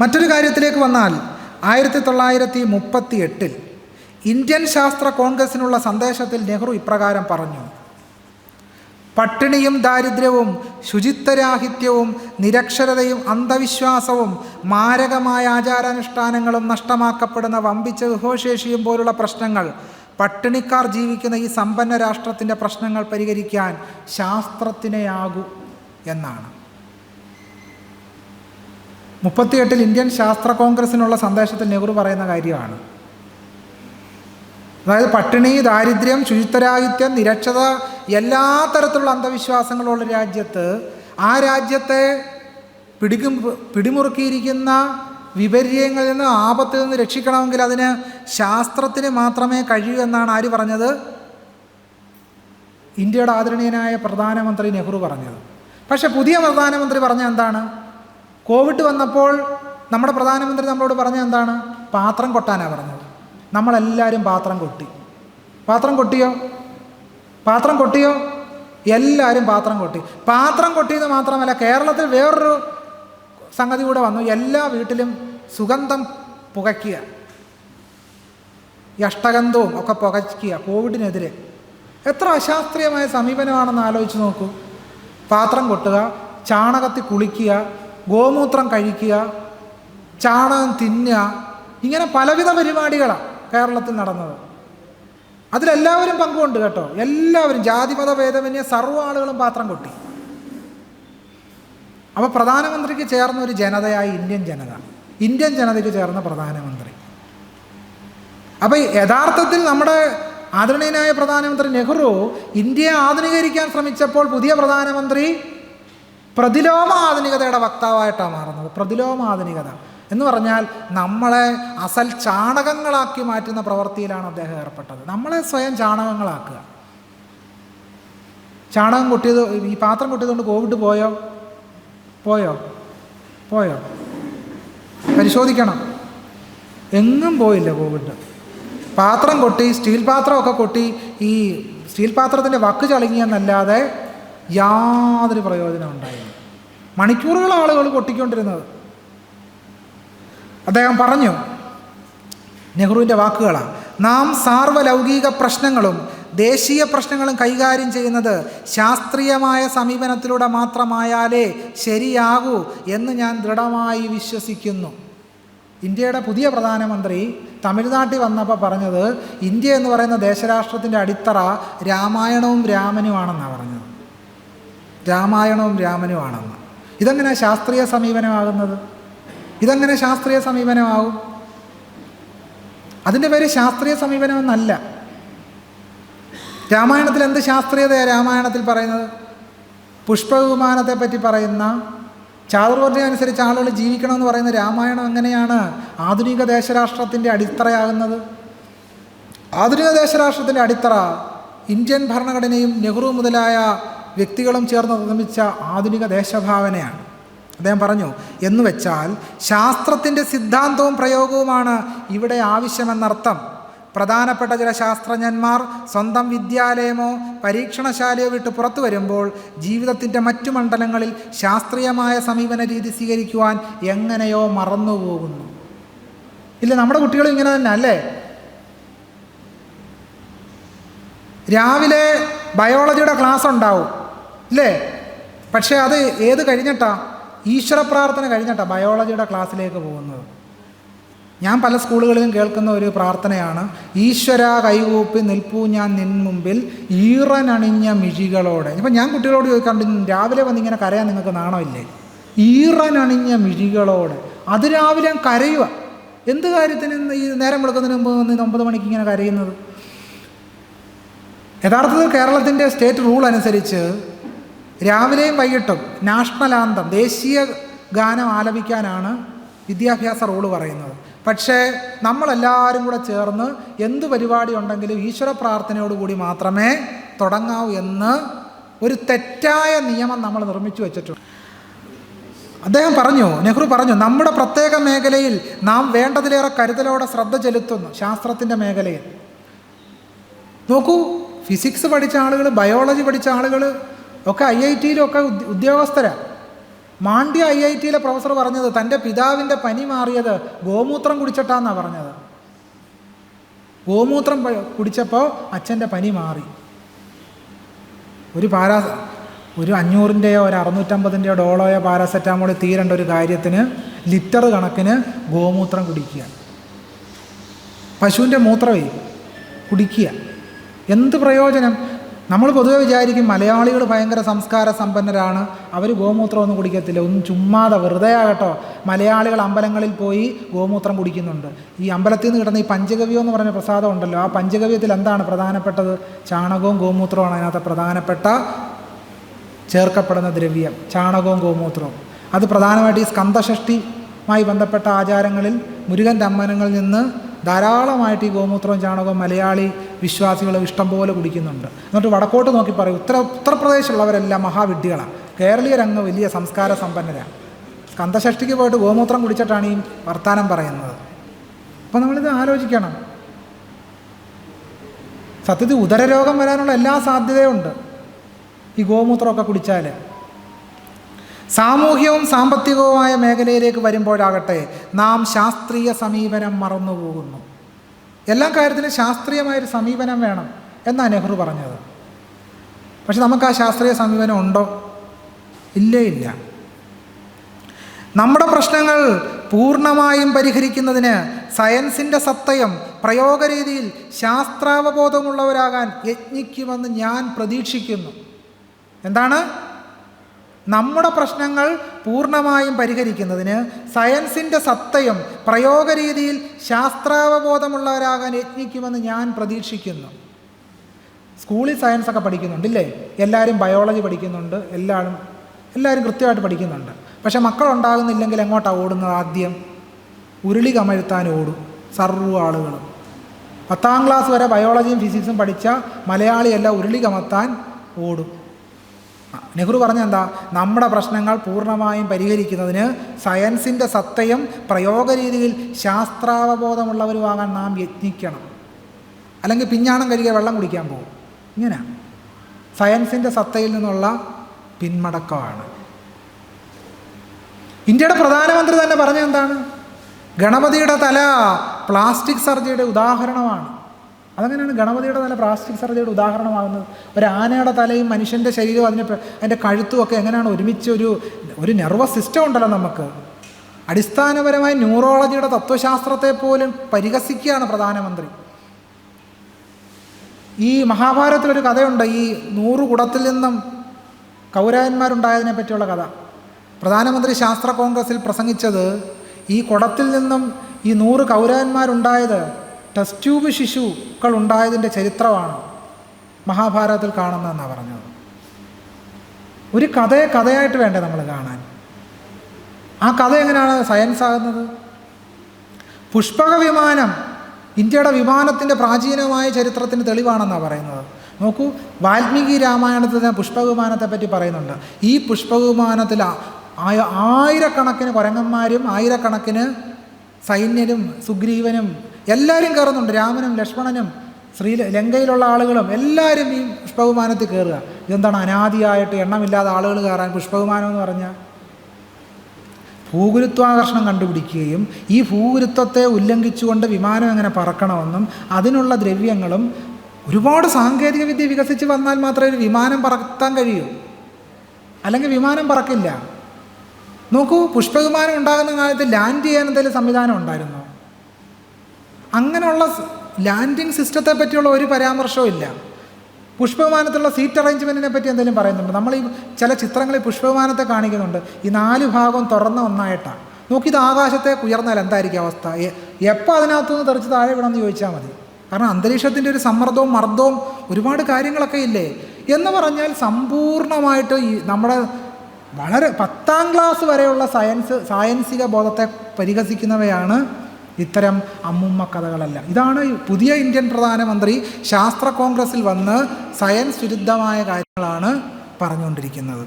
മറ്റൊരു കാര്യത്തിലേക്ക് വന്നാൽ ആയിരത്തി തൊള്ളായിരത്തി മുപ്പത്തി എട്ടിൽ ഇന്ത്യൻ ശാസ്ത്ര കോൺഗ്രസിനുള്ള സന്ദേശത്തിൽ നെഹ്റു ഇപ്രകാരം പറഞ്ഞു പട്ടിണിയും ദാരിദ്ര്യവും ശുചിത്വരാഹിത്യവും നിരക്ഷരതയും അന്ധവിശ്വാസവും മാരകമായ ആചാരാനുഷ്ഠാനങ്ങളും നഷ്ടമാക്കപ്പെടുന്ന വമ്പിച്ച വിഭവശേഷിയും പോലുള്ള പ്രശ്നങ്ങൾ പട്ടിണിക്കാർ ജീവിക്കുന്ന ഈ സമ്പന്ന രാഷ്ട്രത്തിന്റെ പ്രശ്നങ്ങൾ പരിഹരിക്കാൻ ശാസ്ത്രത്തിനെയാകൂ എന്നാണ്. മുപ്പത്തിയെട്ടിൽ ഇന്ത്യൻ ശാസ്ത്ര കോൺഗ്രസിനുള്ള സന്ദേശത്തിൽ നെഹ്റു പറയുന്ന കാര്യമാണ്. അതായത് പട്ടിണി ദാരിദ്ര്യം ശുചിത്വരാഹിത്യം നിരക്ഷത എല്ലാ തരത്തിലുള്ള അന്ധവിശ്വാസങ്ങളുള്ള രാജ്യത്ത് ആ രാജ്യത്തെ പിടിക്കും പിടിമുറുക്കിയിരിക്കുന്ന വിപര്യങ്ങളിൽ നിന്ന് ആപത്തിൽ നിന്ന് രക്ഷിക്കണമെങ്കിൽ അതിന് ശാസ്ത്രത്തിന് മാത്രമേ കഴിയൂ എന്നാണ് ആര് പറഞ്ഞത്? ഇന്ത്യയുടെ ആദരണീയനായ പ്രധാനമന്ത്രി നെഹ്റു പറഞ്ഞത്. പക്ഷേ പുതിയ പ്രധാനമന്ത്രി പറഞ്ഞ എന്താണ്? കോവിഡ് വന്നപ്പോൾ നമ്മുടെ പ്രധാനമന്ത്രി നമ്മളോട് പറഞ്ഞ എന്താണ്? പാത്രം കൊട്ടാനാണ് പറഞ്ഞത്. നമ്മളെല്ലാവരും പാത്രം കൊട്ടി. പാത്രം കൊട്ടിയോ? പാത്രം കൊട്ടിയോ? എല്ലാവരും പാത്രം കൊട്ടി. പാത്രം കൊട്ടിയെന്ന് മാത്രമല്ല കേരളത്തിൽ വേറൊരു സംഗതി കൂടെ വന്നു. എല്ലാ വീട്ടിലും സുഗന്ധം പുകയ്ക്കുക. ഈ അഷ്ടഗന്ധവും ഒക്കെ പുകയ്ക്കുക കോവിഡിനെതിരെ. എത്ര അശാസ്ത്രീയമായ സമീപനമാണെന്ന് ആലോചിച്ച് നോക്കൂ. പാത്രം കൊട്ടുക ചാണകത്തിൽ കുളിക്കുക ഗോമൂത്രം കഴിക്കുക ചാണകം തിന്നുക ഇങ്ങനെ പലവിധ പരിപാടികളാണ് കേരളത്തിൽ നടന്നത്. അതിലെല്ലാവരും പങ്കുണ്ട് കേട്ടോ. എല്ലാവരും ജാതിമത ഭേദമന്യേ സർവ ആളുകളും പാത്രം കൊട്ടി. അപ്പോൾ പ്രധാനമന്ത്രിക്ക് ചേർന്ന ഒരു ജനതയായി ഇന്ത്യൻ ജനത. ഇന്ത്യൻ ജനതയ്ക്ക് ചേർന്ന പ്രധാനമന്ത്രി. അപ്പോൾ യഥാർത്ഥത്തിൽ നമ്മുടെ ആദരണീയനായ പ്രധാനമന്ത്രി നെഹ്റു ഇന്ത്യയെ ആധുനീകരിക്കാൻ ശ്രമിച്ചപ്പോൾ പുതിയ പ്രധാനമന്ത്രി പ്രതിലോമ ആധുനികതയുടെ വക്താവായിട്ടാണ് മാറുന്നത്. പ്രതിലോമ ആധുനികത എന്ന് പറഞ്ഞാൽ നമ്മളെ അസൽ ചാണകങ്ങളാക്കി മാറ്റുന്ന പ്രവൃത്തിയിലാണ് അദ്ദേഹം ഏർപ്പെട്ടത്. നമ്മളെ സ്വയം ചാണകങ്ങളാക്കുക. ചാണകം കൊട്ടിയത് ഈ പാത്രം കൊട്ടിയതുകൊണ്ട് കോവിഡ് പോയോ? പോയോ? പോയോ? പരിശോധിക്കണം. എങ്ങും പോയില്ല കോവിഡ് പാത്രം കൊട്ടി സ്റ്റീൽ പാത്രമൊക്കെ കൊട്ടി ഈ സ്റ്റീൽ പാത്രത്തിന്റെ വക്ക് ചളുങ്ങിയെന്നല്ലാതെ യാതൊരു പ്രയോജനം ഉണ്ടായില്ല. മണിക്കൂറുകൾ ആളുകൾ കൊട്ടിക്കൊണ്ടിരുന്നത് അദ്ദേഹം പറഞ്ഞു നെഹ്റുവിന്റെ വാക്കുകളാണ് നാം സാർവലൗകിക പ്രശ്നങ്ങളും ദേശീയ പ്രശ്നങ്ങളും കൈകാര്യം ചെയ്യുന്നത് ശാസ്ത്രീയമായ സമീപനത്തിലൂടെ മാത്രമായാലേ ശരിയാകൂ എന്ന് ഞാൻ ദൃഢമായി വിശ്വസിക്കുന്നു. ഇന്ത്യയുടെ പുതിയ പ്രധാനമന്ത്രി തമിഴ്നാട്ടിൽ വന്നപ്പോൾ പറഞ്ഞത് ഇന്ത്യ എന്ന് പറയുന്ന ദേശരാഷ്ട്രത്തിന്റെ അടിത്തറ രാമായണവും രാമനുമാണെന്നാണ് പറഞ്ഞത്. രാമായണവും രാമനുമാണെന്ന്. ഇതെങ്ങനെ ശാസ്ത്രീയ സമീപനമാകുന്നത്? ഇതെങ്ങനെ ശാസ്ത്രീയ സമീപനമാകും? അതിന്റെ പേര് ശാസ്ത്രീയ സമീപനമെന്നല്ല. രാമായണത്തിൽ എന്ത് ശാസ്ത്രീയതയാണ് രാമായണത്തിൽ പറയുന്നത്? പുഷ്പവിമാനത്തെ പറ്റി പറയുന്ന ചാതുർവർണയം അനുസരിച്ച് ആളുകൾ ജീവിക്കണമെന്ന് പറയുന്ന രാമായണം എങ്ങനെയാണ് ആധുനിക ദേശരാഷ്ട്രത്തിന്റെ അടിത്തറയാകുന്നത്? ആധുനിക ദേശരാഷ്ട്രത്തിന്റെ അടിത്തറ ഇന്ത്യൻ ഭരണഘടനയും നെഹ്റു മുതലായ വ്യക്തികളും ചേർന്ന് നിർമ്മിച്ച ആധുനിക ദേശഭാവനയാണ്. അദ്ദേഹം പറഞ്ഞു എന്ന് വെച്ചാൽ ശാസ്ത്രത്തിന്റെ സിദ്ധാന്തവും പ്രയോഗവുമാണ് ഇവിടെ ആവശ്യമെന്നർത്ഥം. പ്രധാനപ്പെട്ട ചില ശാസ്ത്രജ്ഞന്മാർ സ്വന്തം വിദ്യാലയമോ പരീക്ഷണശാലയോ വിട്ട് പുറത്തു വരുമ്പോൾ ജീവിതത്തിന്റെ മറ്റു മണ്ഡലങ്ങളിൽ ശാസ്ത്രീയമായ സമീപന രീതി സ്വീകരിക്കുവാൻ എങ്ങനെയോ മറന്നുപോകുന്നു. ഇല്ല നമ്മുടെ കുട്ടികളും ഇങ്ങനെ തന്നെ അല്ലേ? രാവിലെ ബയോളജിയുടെ ക്ലാസ് ഉണ്ടാവും. ഇല്ലേ പക്ഷേ അത് ഏത് കഴിഞ്ഞിട്ടാ? ഈശ്വര പ്രാർത്ഥന കഴിഞ്ഞിട്ടാ ബയോളജിയുടെ ക്ലാസ്സിലേക്ക് പോകുന്നത്. ഞാൻ പല സ്കൂളുകളിലും കേൾക്കുന്ന ഒരു പ്രാർത്ഥനയാണ് ഈശ്വര കൈകൂപ്പി നിൽപ്പൂ ഞാൻ നിൻ മുമ്പിൽ ഈറനണിഞ്ഞ മിഴികളോടെ. ഇപ്പം ഞാൻ കുട്ടികളോട് ചോദിക്കാണ്ട് രാവിലെ വന്നിങ്ങനെ കരയാൻ നിങ്ങൾക്ക് നാണമില്ലേ ഈറനണിഞ്ഞ മിഴികളോടെ. അത് രാവിലെ കരയുക. എന്ത് കാര്യത്തിന് ഈ നേരം കൊടുക്കുന്നതിന് മുമ്പ് വന്ന് ഒമ്പത് മണിക്ക് ഇങ്ങനെ കരയുന്നത്? യഥാർത്ഥത്തിൽ കേരളത്തിന്റെ സ്റ്റേറ്റ് റൂൾ അനുസരിച്ച് രാവിലെയും വൈകിട്ടും നാഷണൽ ആന്തം ദേശീയ ഗാനം ആലപിക്കാനാണ് വിദ്യാഭ്യാസ റോൾ പറയുന്നത്. പക്ഷേ നമ്മളെല്ലാവരും കൂടെ ചേർന്ന് എന്ത് പരിപാടി ഉണ്ടെങ്കിലും ഈശ്വര പ്രാർത്ഥനയോടുകൂടി മാത്രമേ തുടങ്ങാവൂ എന്ന് ഒരു തെറ്റായ നിയമം നമ്മൾ നിർമ്മിച്ചു വെച്ചിട്ടുണ്ട്. അദ്ദേഹം പറഞ്ഞു നെഹ്റു പറഞ്ഞു നമ്മുടെ പ്രത്യേക മേഖലയിൽ നാം വേണ്ടതിലേറെ കരുതലോടെ ശ്രദ്ധ ചെലുത്തുന്നു ശാസ്ത്രത്തിന്റെ മേഖലയിൽ. നോക്കൂ ഫിസിക്സ് പഠിച്ച ആളുകൾ ബയോളജി പഠിച്ച ആളുകൾ ഒക്കെ ഐ ഐ ടിയിലൊക്കെ ഉദ്യോഗസ്ഥരാണ് മാണ്ഡ്യ ഐ ഐ ടിയിലെ പ്രൊഫസർ പറഞ്ഞത് തന്റെ പിതാവിന്റെ പനി മാറിയത് ഗോമൂത്രം കുടിച്ചിട്ടാന്നാണ് പറഞ്ഞത്. ഗോമൂത്രം കുടിച്ചപ്പോൾ അച്ഛന്റെ പനി മാറി. ഒരു പാരാ ഒരു അഞ്ഞൂറിന്റെയോ ഒരു അറുന്നൂറ്റമ്പതിന്റെയോ ഡോളോയോ പാരാസെറ്റാമോൾ തീരേണ്ട ഒരു കാര്യത്തിന് ലിറ്റർ കണക്കിന് ഗോമൂത്രം കുടിക്കുക. പശുവിന്റെ മൂത്രമേ കുടിക്കുക. എന്ത് പ്രയോജനം? നമ്മൾ പൊതുവെ വിചാരിക്കും മലയാളികൾ ഭയങ്കര സംസ്കാര സമ്പന്നരാണ്. അവർ ഗോമൂത്രമൊന്നും കുടിക്കത്തില്ല. ഒന്നും ചുമ്മാതെ വെറുതെ ആകട്ടോ. മലയാളികൾ അമ്പലങ്ങളിൽ പോയി ഗോമൂത്രം കുടിക്കുന്നുണ്ട്. ഈ അമ്പലത്തിൽ നിന്ന് കിട്ടുന്ന ഈ പഞ്ചഗവ്യം എന്ന് പറഞ്ഞ പ്രസാദം ഉണ്ടല്ലോ. ആ പഞ്ചഗവ്യത്തിൽ എന്താണ് പ്രധാനപ്പെട്ടത്? ചാണകവും ഗോമൂത്രവുമാണ് അതിനകത്ത് പ്രധാനപ്പെട്ട ചേർക്കപ്പെടുന്ന ദ്രവ്യം. ചാണകവും ഗോമൂത്രവും. അത് പ്രധാനമായിട്ട് ഈ സ്കന്ദഷഷ്ടിയുമായി ബന്ധപ്പെട്ട ആചാരങ്ങളിൽ മുരുകന്റെ അമ്പലങ്ങളിൽ നിന്ന് ധാരാളമായിട്ട് ഈ ഗോമൂത്രവും ചാണകവും മലയാളി വിശ്വാസികൾ ഇഷ്ടം പോലെ കുടിക്കുന്നുണ്ട്. എന്നിട്ട് വടക്കോട്ട് നോക്കി പറയും ഉത്തര ഉത്തർപ്രദേശുള്ളവരെല്ലാം മഹാവിഡ്ഢികളാണ് കേരളീയരങ്ങ് വലിയ സംസ്കാര സമ്പന്നരാണ് സ്കന്ദഷഷ്ടിക്ക് പോയിട്ട് ഗോമൂത്രം കുടിച്ചിട്ടാണ് ഈ വർത്താനം പറയുന്നത്. അപ്പോൾ നമ്മളിത് ആലോചിക്കണം. സത്യത്തിൽ ഉദരരോഗം വരാനുള്ള എല്ലാ സാധ്യതയുണ്ട് ഈ ഗോമൂത്രമൊക്കെ കുടിച്ചാൽ സാമൂഹ്യവും സാമ്പത്തികവുമായ മേഖലയിലേക്ക് വരുമ്പോഴാകട്ടെ നാം ശാസ്ത്രീയ സമീപനം മറന്നുപോകുന്നു. എല്ലാ കാര്യത്തിലും ശാസ്ത്രീയമായൊരു സമീപനം വേണം എന്നാണ് നെഹ്റു പറഞ്ഞത്. പക്ഷെ നമുക്ക് ആ ശാസ്ത്രീയ സമീപനം ഉണ്ടോ? ഇല്ലേ ഇല്ല. നമ്മുടെ പ്രശ്നങ്ങൾ പൂർണമായും പരിഹരിക്കുന്നതിന് സയൻസിന്റെ സത്തയം പ്രയോഗരീതിയിൽ ശാസ്ത്രാവബോധമുള്ളവരാകാൻ യജ്ഞിക്കുമെന്ന് ഞാൻ പ്രതീക്ഷിക്കുന്നു. എന്താണ്? നമ്മുടെ പ്രശ്നങ്ങൾ പൂർണമായും പരിഹരിക്കുന്നതിന് സയൻസിന്റെ സത്തയും പ്രയോഗരീതിയിൽ ശാസ്ത്രാവബോധമുള്ളവരാകാൻ യജ്ഞിക്കുമെന്ന് ഞാൻ പ്രതീക്ഷിക്കുന്നു. സ്കൂളിൽ സയൻസ് ഒക്കെ പഠിക്കുന്നുണ്ട് ഇല്ലേ? എല്ലാവരും ബയോളജി പഠിക്കുന്നുണ്ട് എല്ലാവരും എല്ലാവരും കൃത്യമായിട്ട് പഠിക്കുന്നുണ്ട്. പക്ഷെ മക്കളുണ്ടാകുന്നില്ലെങ്കിൽ എങ്ങോട്ടാണ് ഓടുന്നത് ആദ്യം? ഉരുളി കമഴ്ത്താൻ ഓടും സർവ ആളുകളും. പത്താം ക്ലാസ് വരെ ബയോളജിയും ഫിസിക്സും പഠിച്ച മലയാളിയെല്ലാം ഉരുളി കമത്താൻ ഓടും. നെഹ്റു പറഞ്ഞ എന്താ? നമ്മുടെ പ്രശ്നങ്ങൾ പൂർണമായും പരിഹരിക്കുന്നതിന് സയൻസിന്റെ സത്തയും പ്രയോഗരീതിയിൽ ശാസ്ത്രാവബോധമുള്ളവരുമാകാൻ നാം യത്നിക്കണം. അല്ലെങ്കിൽ പിഞ്ഞാണം കഴുകിയ വെള്ളം കുടിക്കാൻ പോകും. ഇങ്ങനെ. സയൻസിന്റെ സത്തയിൽ നിന്നുള്ള പിന്മടക്കമാണ്. ഇന്ത്യയുടെ പ്രധാനമന്ത്രി തന്നെ പറഞ്ഞ എന്താണ്? ഗണപതിയുടെ തല പ്ലാസ്റ്റിക് സർജറിയുടെ ഉദാഹരണമാണ്. അതെങ്ങനെയാണ് ഗണപതിയുടെ തല പ്ലാസ്റ്റിക് സർജറിയുടെ ഉദാഹരണമാകുന്നത്. ഒരു ആനയുടെ തലയും മനുഷ്യന്റെ ശരീരവും അതിന്റെ അതിന്റെ കഴുത്തും ഒക്കെ എങ്ങനെയാണ് ഒരുമിച്ച് ഒരു ഒരു നെർവസ് സിസ്റ്റം ഉണ്ടല്ലോ നമുക്ക്. അടിസ്ഥാനപരമായി ന്യൂറോളജിയുടെ തത്വശാസ്ത്രത്തെ പോലും പരിഹസിക്കുകയാണ് പ്രധാനമന്ത്രി. ഈ മഹാഭാരതത്തിലൊരു കഥയുണ്ട്. ഈ നൂറ് കുടത്തിൽ നിന്നും കൗരവന്മാരുണ്ടായതിനെ പറ്റിയുള്ള കഥ. പ്രധാനമന്ത്രി ശാസ്ത്ര കോൺഗ്രസിൽ പ്രസംഗിച്ചത് ഈ കുടത്തിൽ നിന്നും ഈ നൂറ് കൗരവന്മാരുണ്ടായത് ടെസ്റ്റ് ട്യൂബ് ശിശുക്കൾ ഉണ്ടായതിന്റെ ചരിത്രമാണ് മഹാഭാരതത്തിൽ കാണുന്നതെന്നാണ് പറഞ്ഞത്. ഒരു കഥയെ കഥയായിട്ട് വേണ്ടേ നമ്മൾ കാണാൻ? ആ കഥ എങ്ങനെയാണ് സയൻസ് ആകുന്നത്? പുഷ്പക വിമാനം ഇന്ത്യയുടെ വിമാനത്തിന്റെ പ്രാചീനമായ ചരിത്രത്തിന് തെളിവാണെന്നാണ് പറയുന്നത്. നോക്കൂ വാൽമീകി രാമായണത്തിൽ തന്നെ പുഷ്പവിമാനത്തെ പറ്റി പറയുന്നുണ്ട്. ഈ പുഷ്പവിമാനത്തിൽ ആയ- ആയിരക്കണക്കിന് കുരങ്ങന്മാരും ആയിരക്കണക്കിന് സൈന്യനും സുഗ്രീവനും എല്ലാവരും കയറുന്നുണ്ട്. രാമനും ലക്ഷ്മണനും ശ്രീ ലങ്കയിലുള്ള ആളുകളും എല്ലാവരും ഈ പുഷ്പവിമാനത്തിൽ കയറുക. ഇതെന്താണ്? അനാദിയായിട്ട് എണ്ണമില്ലാതെ ആളുകൾ കയറാൻ പുഷ്പവിമാനം എന്ന് പറഞ്ഞാൽ ഭൂഗുരുത്വാകർഷണം കണ്ടുപിടിക്കുകയും ഈ ഭൂഗുരുത്വത്തെ ഉല്ലംഘിച്ചുകൊണ്ട് വിമാനം എങ്ങനെ പറക്കണമെന്നും അതിനുള്ള ദ്രവ്യങ്ങളും ഒരുപാട് സാങ്കേതിക വിദ്യ വികസിച്ച് വന്നാൽ മാത്രമേ ഒരു വിമാനം പറത്താൻ കഴിയൂ. അല്ലെങ്കിൽ വിമാനം പറക്കില്ല. നോക്കൂ പുഷ്പവിമാനം ഉണ്ടാകുന്ന കാലത്ത് ലാൻഡ് ചെയ്യാൻ എന്തെങ്കിലും സംവിധാനം ഉണ്ടായിരുന്നോ? അങ്ങനെയുള്ള ലാൻഡിങ് സിസ്റ്റത്തെ പറ്റിയുള്ള ഒരു പരാമർശവും ഇല്ല. പുഷ്പവിമാനത്തിലുള്ള സീറ്റ് അറേഞ്ച്മെന്റിനെ പറ്റി എന്തെങ്കിലും പറയുന്നുണ്ട്? നമ്മൾ ഈ ചില ചിത്രങ്ങളിൽ പുഷ്പവിമാനത്തെ കാണിക്കുന്നുണ്ട്. ഈ നാല് ഭാഗവും തുറന്ന ഒന്നായിട്ടാണ് നോക്കിയത് ആകാശത്തെ ഉയർന്നാൽ എന്തായിരിക്കും അവസ്ഥ? എപ്പോൾ അതിനകത്തുനിന്ന് തെറിച്ച് താഴെ വീണമെന്ന് ചോദിച്ചാൽ മതി. കാരണം അന്തരീക്ഷത്തിന്റെ ഒരു സമ്മർദ്ദവും മർദ്ദവും ഒരുപാട് കാര്യങ്ങളൊക്കെ ഇല്ലേ? എന്ന് പറഞ്ഞാൽ സമ്പൂർണമായിട്ട് ഈ നമ്മുടെ വളരെ പത്താം ക്ലാസ് വരെയുള്ള സയൻസ് സയൻസിക ബോധത്തെ പരിഹസിക്കുന്നവയാണ് ഇത്തരം അമ്മുമ്മ കഥകളല്ല. ഇതാണ് പുതിയ ഇന്ത്യൻ പ്രധാനമന്ത്രി ശാസ്ത്ര കോൺഗ്രസിൽ വന്ന് സയൻസ് വിരുദ്ധമായ കാര്യങ്ങളാണ് പറഞ്ഞുകൊണ്ടിരിക്കുന്നത്.